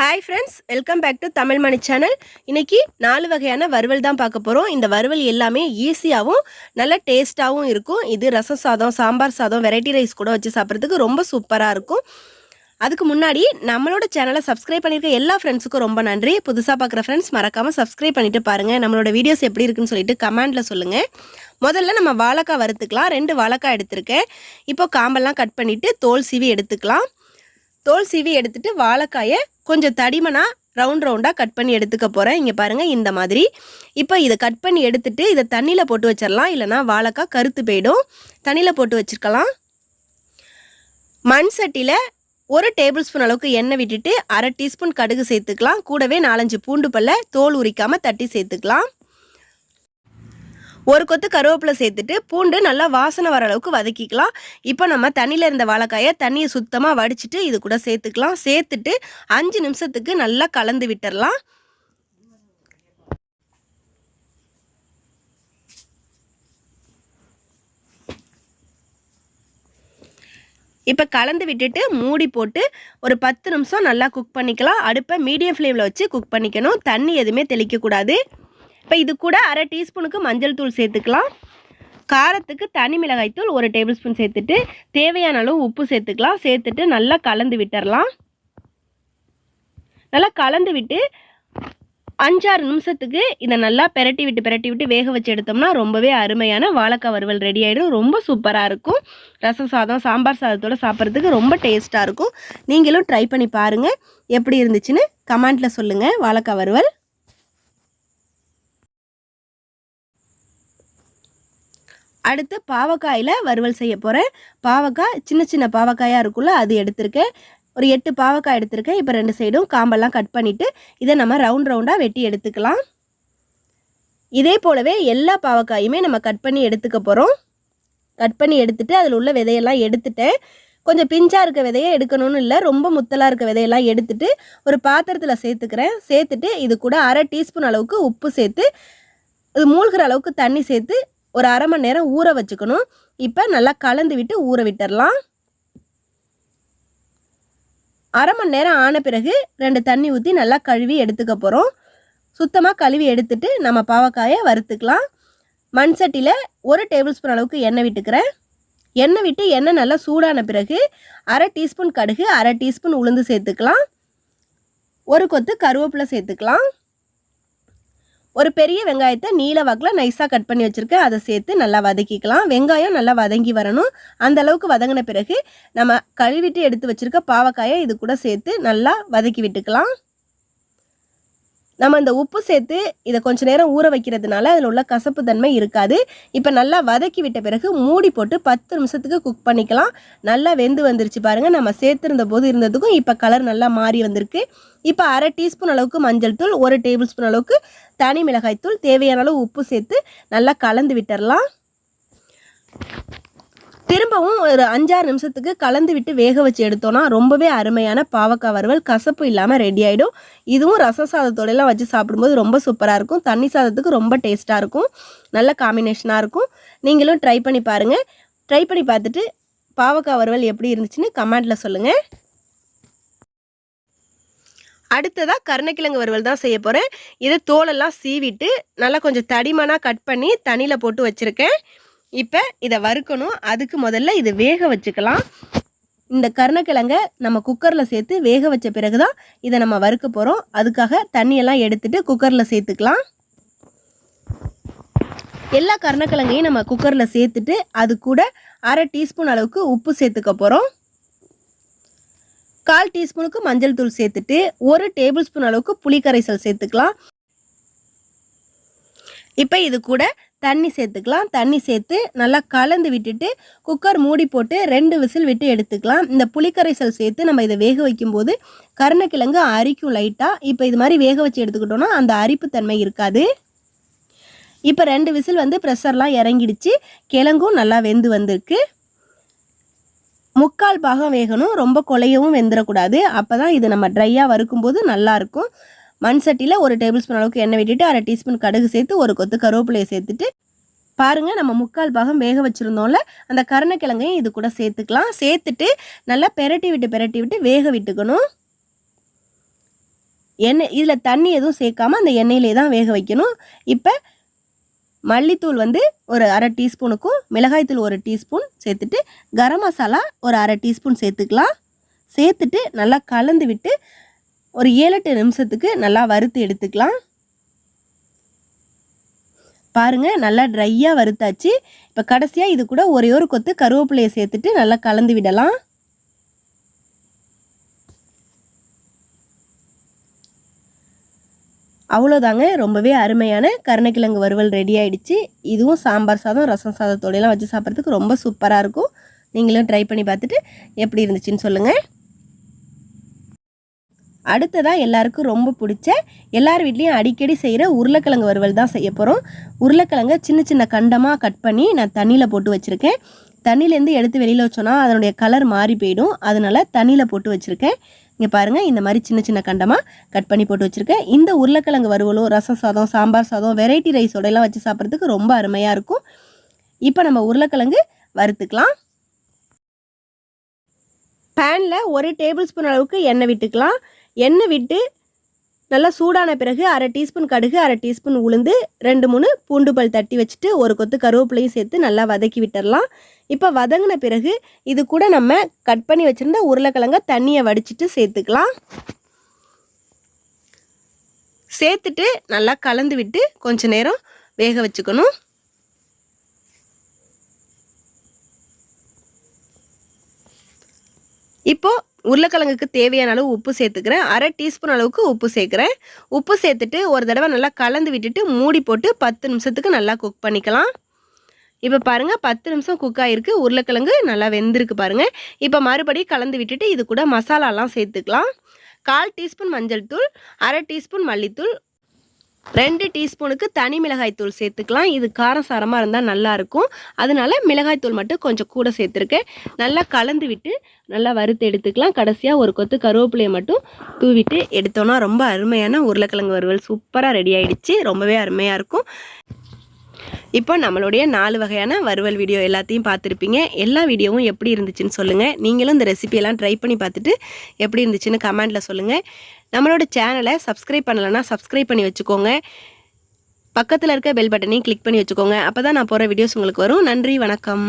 Hi friends welcome back to Tamil Mani channel இன்றைக்கி நாலு வகையான வறுவல் தான் பார்க்க போகிறோம் இந்த வறுவல் எல்லாமே ஈஸியாகவும் நல்ல டேஸ்ட்டாகவும் இருக்கும். இது ரசம் சாதம் சாம்பார் சாதம் வெரைட்டி ரைஸ் கூட வச்சு சாப்பிட்றதுக்கு ரொம்ப சூப்பராக இருக்கும். அதுக்கு முன்னாடி நம்மளோட சேனலை சப்ஸ்கிரைப் பண்ணியிருக்க எல்லா ஃப்ரெண்ட்ஸுக்கும் ரொம்ப நன்றி. புதுசாக பார்க்குற ஃப்ரெண்ட்ஸ் மறக்காமல் சப்ஸ்கிரைப் பண்ணிட்டு பாருங்கள் நம்மளோட வீடியோஸ் எப்படி இருக்குன்னு சொல்லிட்டு கமெண்ட்டில் சொல்லுங்கள் முதல்ல நம்ம வாழைக்காய் வறுத்துக்கலாம். ரெண்டு வாழைக்காய் எடுத்திருக்கேன். இப்போ காம்பெல்லாம் கட் பண்ணிவிட்டு தோல் சீவி எடுத்துக்கலாம். தோல் சீவி எடுத்துகிட்டு வாழைக்காயை கொஞ்சம் தடிமனா ரவுண்ட் ரவுண்டாக கட் பண்ணி எடுத்துக்க போகிறேன் இங்கே பாருங்கள் இந்த மாதிரி. இப்போ இதை கட் பண்ணி எடுத்துட்டு இதை தண்ணியில் போட்டு வச்சிடலாம். இல்லைனா வாழைக்காய் கருத்து போயிடும். தண்ணியில் போட்டு வச்சுருக்கலாம். மண் சட்டியில் ஒரு டேபிள் ஸ்பூன் அளவுக்கு எண்ணெய் விட்டுட்டு அரை டீஸ்பூன் கடுகு சேர்த்துக்கலாம். கூடவே நாலஞ்சு பூண்டு பல்ல தோல் உரிக்காமல் தட்டி சேர்த்துக்கலாம். ஒரு கொத்து கருவேப்பிலை சேர்த்துட்டு பூண்டு நல்லா வாசனை வர அளவுக்கு வதக்கிக்கலாம். இப்போ நம்ம தண்ணியில் இருந்த வாழைக்காயை தண்ணியை சுத்தமாக வடிச்சிட்டு இது கூட சேர்த்துக்கலாம். சேர்த்துட்டு அஞ்சு நிமிஷத்துக்கு நல்லா கலந்து விட்டுடலாம் இப்போ கலந்து விட்டுட்டு மூடி போட்டு ஒரு பத்து நிமிஷம் நல்லா குக் பண்ணிக்கலாம். அடுப்பை மீடியம் ஃப்ளேமில் வச்சு குக் பண்ணிக்கணும். தண்ணி எதுவுமே தெளிக்கக்கூடாது. இப்போ இது கூட அரை டீஸ்பூனுக்கு மஞ்சள் தூள் சேர்த்துக்கலாம். காரத்துக்கு தனி மிளகாய் தூள் ஒரு டேபிள் ஸ்பூன் சேர்த்துட்டு தேவையான அளவு உப்பு சேர்த்துக்கலாம். சேர்த்துட்டு நல்லா கலந்து விட்டுறலாம். நல்லா கலந்து விட்டு அஞ்சாறு நிமிஷத்துக்கு இதை நல்லா பெரட்டி விட்டு பெரட்டி விட்டு வேக வச்சு எடுத்தோம்னா ரொம்பவே அருமையான வாழைக்காய் வறுவல் ரெடி ஆகிடும் ரொம்ப சூப்பராக இருக்கும். ரசம் சாதம் சாம்பார் சாதத்தோடு சாப்பிட்றதுக்கு ரொம்ப டேஸ்ட்டாக இருக்கும். நீங்களும் ட்ரை பண்ணி பாருங்கள் எப்படி இருந்துச்சுன்னு கமெண்ட்டில் சொல்லுங்கள் வாழைக்காய் வறுவல். அடுத்து பாவக்காயில் வறுவல் செய்ய போகிறேன் பாவக்காய் சின்ன சின்ன பாவக்காயாக இருக்குல்ல அது எடுத்திருக்கேன். ஒரு எட்டு பாவக்காய் எடுத்திருக்கேன். இப்போ ரெண்டு சைடும் காம்பெல்லாம் கட் பண்ணிவிட்டு இதை நம்ம ரவுண்ட் ரவுண்டாக வெட்டி எடுத்துக்கலாம். இதே போலவே எல்லா பாவக்காயுமே நம்ம கட் பண்ணி எடுத்துக்க போகிறோம் கட் பண்ணி எடுத்துகிட்டு அதில் உள்ள விதையெல்லாம் எடுத்துட்டேன். கொஞ்சம் பிஞ்சாக இருக்க விதையை எடுக்கணும்னு இல்லை ரொம்ப முத்தலாக இருக்க விதையெல்லாம் எடுத்துட்டு ஒரு பாத்திரத்தில் சேர்த்துக்கிறேன். சேர்த்துட்டு இது கூட அரை டீஸ்பூன் அளவுக்கு உப்பு சேர்த்து இது மூழ்கிற அளவுக்கு தண்ணி சேர்த்து ஒரு அரை மணி நேரம் ஊற வச்சுக்கணும். இப்போ நல்லா கலந்து விட்டு ஊற விட்டுடலாம் அரை மணி நேரம் ஆன பிறகு ரெண்டு தண்ணி ஊற்றி நல்லா கழுவி எடுத்துக்க போகிறோம் சுத்தமாக கழுவி எடுத்துட்டு நம்ம பாவக்காயை வறுத்துக்கலாம். மண் சட்டியில் ஒரு டேபிள் ஸ்பூன் அளவுக்கு எண்ணெய் விட்டுக்கிறேன். எண்ணெய் விட்டு எண்ணெய் நல்லா சூடான பிறகு அரை டீஸ்பூன் கடுகு அரை டீஸ்பூன் உளுந்து சேர்த்துக்கலாம். ஒரு கொத்து கருவேப்பிலை சேர்த்துக்கலாம். ஒரு பெரிய வெங்காயத்தை நீல வாக்கில் நைஸாக கட் பண்ணி வச்சுருக்கேன் அதை சேர்த்து நல்லா வதக்கிக்கலாம். வெங்காயம் நல்லா வதங்கி வரணும். அந்த அளவுக்கு வதங்கின பிறகு நம்ம கழுவிட்டு எடுத்து வச்சுருக்க பாவக்காயை இது கூட சேர்த்து நல்லா வதக்கி விட்டுக்கலாம். நம்ம இந்த உப்பு சேர்த்து இதை கொஞ்சம் நேரம் ஊற வைக்கிறதுனால அதில் உள்ள கசப்பு தன்மை இருக்காது. இப்போ நல்லா வதக்கி விட்ட பிறகு மூடி போட்டு பத்து நிமிஷத்துக்கு குக் பண்ணிக்கலாம். நல்லா வெந்து வந்துருச்சு பாருங்கள் நம்ம சேர்த்துருந்த போது இருந்ததுக்கும் இப்போ கலர் நல்லா மாறி வந்திருக்கு. இப்போ அரை டீஸ்பூன் அளவுக்கு மஞ்சள் தூள் ஒரு டேபிள் ஸ்பூன் அளவுக்கு தனி மிளகாய் தூள் தேவையான அளவு உப்பு சேர்த்து நல்லா கலந்து விட்டுறலாம். திரும்பவும் ஒரு அஞ்சாறு நிமிஷத்துக்கு கலந்து விட்டு வேக வச்சு எடுத்தோன்னா ரொம்பவே அருமையான பாவக்காய் வறுவல் கசப்பு இல்லாமல் ரெடி ஆகிடும் இதுவும் ரச சாதத்தோடலாம் வச்சு சாப்பிடும்போது ரொம்ப சூப்பராக இருக்கும். தண்ணி சாதத்துக்கு ரொம்ப டேஸ்ட்டாக இருக்கும். நல்ல காம்பினேஷனாக இருக்கும். நீங்களும் ட்ரை பண்ணி பாருங்கள் ட்ரை பண்ணி பார்த்துட்டு பாவக்காய் வறுவல் எப்படி இருந்துச்சுன்னு கமெண்ட்டில் சொல்லுங்கள் அடுத்ததாக கருணக்கிழங்கு வறுவல் தான் செய்ய போகிறேன் இதை தோலெல்லாம் சீவிட்டு நல்லா கொஞ்சம் தடிமனாக கட் பண்ணி தண்ணியில் போட்டு வச்சுருக்கேன். இப்போ இதை வறுக்கணும். அதுக்கு முதல்ல இதை வேக வச்சுக்கலாம். இந்த கருணக்கிழங்க நம்ம குக்கரில் சேர்த்து வேக வச்ச பிறகு தான் இதை நம்ம வறுக்க போகிறோம் அதுக்காக தண்ணியெல்லாம் எடுத்துட்டு குக்கரில் சேர்த்துக்கலாம். எல்லா கருணக்கிழங்கையும் நம்ம குக்கரில் சேர்த்துட்டு அது கூட அரை டீஸ்பூன் அளவுக்கு உப்பு சேர்த்துக்க போகிறோம் கால் டீஸ்பூனுக்கு மஞ்சள் தூள் சேர்த்துட்டு ஒரு டேபிள் ஸ்பூன் அளவுக்கு புளிக்கரைசல் சேர்த்துக்கலாம். இப்போ இது கூட தண்ணி சேர்த்துக்கலாம். தண்ணி சேர்த்து நல்லா கலந்து விட்டுட்டு குக்கர் மூடி போட்டு ரெண்டு விசில் விட்டு எடுத்துக்கலாம். இந்த புளிக்கரைசல் சேர்த்து நம்ம இதை வேக வைக்கும்போது கருணக்கிழங்கு அரிக்கும் லைட்டாக இப்போ இது மாதிரி வேக வச்சு எடுத்துக்கிட்டோன்னா அந்த அரிப்பு தன்மை இருக்காது. இப்போ ரெண்டு விசில் வந்து ப்ரெஷர்லாம் இறங்கிடுச்சு. கிழங்கும் நல்லா வெந்து வந்திருக்கு. முக்கால் பாகம் வேகணும். ரொம்ப கொலையவும் வெந்துடக்கூடாது அப்போ தான் இது நம்ம ட்ரையாக வறுக்கும்போது நல்லாயிருக்கும் மண் சட்டியில் ஒரு டேபிள் ஸ்பூன் அளவுக்கு எண்ணெய் விட்டுட்டு அரை டீஸ்பூன் கடுகு சேர்த்து ஒரு கொத்து கருவேப்பிலையை சேர்த்துட்டு பாருங்கள் நம்ம முக்கால் பாகம் வேக வச்சுருந்தோம்ல அந்த கருணக்கிழங்கையும் இது கூட சேர்த்துக்கலாம். சேர்த்துட்டு நல்லா பெரட்டி விட்டு பெரட்டி விட்டு வேக விட்டுக்கணும். எண்ணெய் இதில் தண்ணி எதுவும் சேர்க்காம அந்த எண்ணெயிலே தான் வேக வைக்கணும். இப்போ மல்லித்தூள் வந்து ஒரு அரை டீஸ்பூனுக்கும் மிளகாய்த்தூள் ஒரு டீஸ்பூன் சேர்த்துட்டு கரம் மசாலா ஒரு அரை டீஸ்பூன் சேர்த்துக்கலாம். சேர்த்துட்டு நல்லா கலந்து விட்டு ஒரு ஏழு எட்டு நிமிஷத்துக்கு நல்லா வறுத்து எடுத்துக்கலாம். பாருங்க நல்லா ட்ரையாக வறுத்தாச்சு. இப்போ கடைசியாக இது கூட ஒரே ஒரு கொத்து கருவேப்பிலையை சேர்த்துட்டு நல்லா கலந்து விடலாம். அவ்வளோதாங்க ரொம்பவே அருமையான கருணைக்கிழங்கு வறுவல் ரெடி ஆகிடுச்சு இதுவும் சாம்பார் சாதம் ரசம் சாதத்தோடையெல்லாம் வச்சு சாப்பிட்றதுக்கு ரொம்ப சூப்பராக இருக்கும். நீங்களும் ட்ரை பண்ணி பார்த்துட்டு எப்படி இருந்துச்சுன்னு சொல்லுங்கள் அடுத்ததாக எல்லாருக்கும் ரொம்ப பிடிச்ச எல்லார் வீட்லேயும் அடிக்கடி செய்கிற உருளைக்கிழங்கு வறுவல் தான் செய்ய போகிறோம் உருளைக்கிழங்க சின்ன சின்ன கண்டமாக கட் பண்ணி நான் தண்ணியில் போட்டு வச்சுருக்கேன். தண்ணியிலேருந்து எடுத்து வெளியில் வச்சோன்னா அதனுடைய கலர் மாறி போயிடும். அதனால் தண்ணியில் போட்டு வச்சுருக்கேன். இங்கே பாருங்கள் இந்த மாதிரி சின்ன சின்ன கண்டமாக கட் பண்ணி போட்டு வச்சுருக்கேன். இந்த உருளைக்கிழங்கு வறுவலும் ரசம் சாதம் சாம்பார் சாதம் வெரைட்டி ரைஸோடையெல்லாம் வச்சு சாப்பிட்றதுக்கு ரொம்ப அருமையாக இருக்கும். இப்போ நம்ம உருளைக்கிழங்கு வறுத்துக்கலாம். பேனில் ஒரு டேபிள் ஸ்பூன் அளவுக்கு எண்ணெய் விட்டுக்கலாம். எண்ணெய் விட்டு நல்லா சூடான பிறகு அரை டீஸ்பூன் கடுகு அரை டீஸ்பூன் உளுந்து ரெண்டு மூணு பூண்டு பல் தட்டி வச்சுட்டு ஒரு கொத்து கருவேப்பிலையும் சேர்த்து நல்லா வதக்கி விட்டுடலாம் இப்போ வதங்கின பிறகு இது கூட நம்ம கட் பண்ணி வச்சுருந்த உருளைக்கிழங்க தண்ணியை வடிச்சிட்டு சேர்த்துக்கலாம். சேர்த்துட்டு நல்லா கலந்து விட்டு கொஞ்சம் நேரம் வேக வச்சுக்கணும். இப்போது உருளைக்கிழங்குக்கு தேவையான அளவு உப்பு சேர்த்துக்கிறேன். அரை டீஸ்பூன் அளவுக்கு உப்பு சேர்க்குறேன். உப்பு சேர்த்துட்டு ஒரு தடவை நல்லா கலந்து விட்டுட்டு மூடி போட்டு பத்து நிமிஷத்துக்கு நல்லா குக் பண்ணிக்கலாம். இப்போ பாருங்கள் பத்து நிமிஷம் குக் ஆகிருக்கு உருளைக்கிழங்கு நல்லா வெந்திருக்கு பாருங்கள் இப்போ மறுபடியும் கலந்து விட்டுட்டு இது கூட மசாலாலாம் சேர்த்துக்கலாம். கால் டீஸ்பூன் மஞ்சள் தூள் அரை டீஸ்பூன் மல்லித்தூள் ரெண்டு டீஸ்பூனுக்கு தனி மிளகாய்த்தூள் சேர்த்துக்கலாம். இது காரம் சாரமாக இருந்தால் நல்லாயிருக்கும் அதனால மிளகாய்த்தூள் மட்டும் கொஞ்சம் கூட சேர்த்துருக்கேன். நல்லா கலந்து விட்டு நல்லா வறுத்து எடுத்துக்கலாம். கடைசியாக ஒரு கொத்து கருவேப்பிலையை மட்டும் தூவிட்டு எடுத்தோன்னா ரொம்ப அருமையான உருளைக்கிழங்கு வறுவல் சூப்பராக ரெடி ஆகிடுச்சு ரொம்பவே அருமையாக இருக்கும். இப்போ நம்மளுடைய நாலு வகையான வறுவல் வீடியோ எல்லாத்தையும் பார்த்துருப்பீங்க. எல்லா வீடியோவும் எப்படி இருந்துச்சுன்னு சொல்லுங்கள் நீங்களும் இந்த ரெசிபியெல்லாம் ட்ரை பண்ணி பார்த்துட்டு எப்படி இருந்துச்சுன்னு கமெண்ட்டில் சொல்லுங்கள் நம்மளோட சேனலை சப்ஸ்கிரைப் பண்ணலைன்னா சப்ஸ்கிரைப் பண்ணி வச்சுக்கோங்க. பக்கத்தில் இருக்க பெல் பட்டனையும் கிளிக் பண்ணி வச்சுக்கோங்க. அப்போ தான் நான் போகிற வீடியோஸ் உங்களுக்கு வரும். நன்றி வணக்கம்.